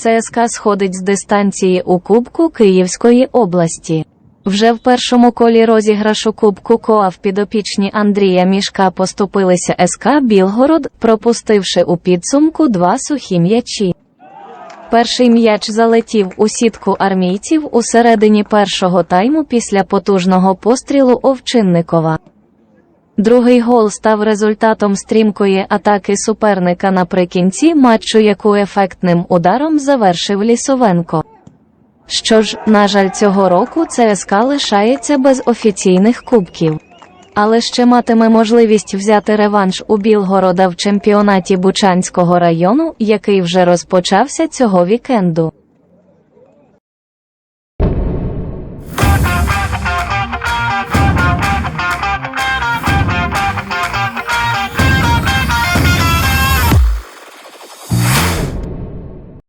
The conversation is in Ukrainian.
ЦСКА сходить з дистанції у Кубку Київської області. Вже в першому колі розіграшу Кубку КОАВ підопічні Андрія Мішка поступилися СК Білгород, пропустивши у підсумку два сухі м'ячі. Перший м'яч залетів у сітку армійців у середині першого тайму після потужного пострілу Овчинникова. Другий гол став результатом стрімкої атаки суперника наприкінці матчу, яку ефектним ударом завершив Лісовенко. Що ж, на жаль, цього року ЦСКА лишається без офіційних кубків але ще матиме можливість взяти реванш у Білгорода в чемпіонаті Бучанського району, який вже розпочався цього вікенду.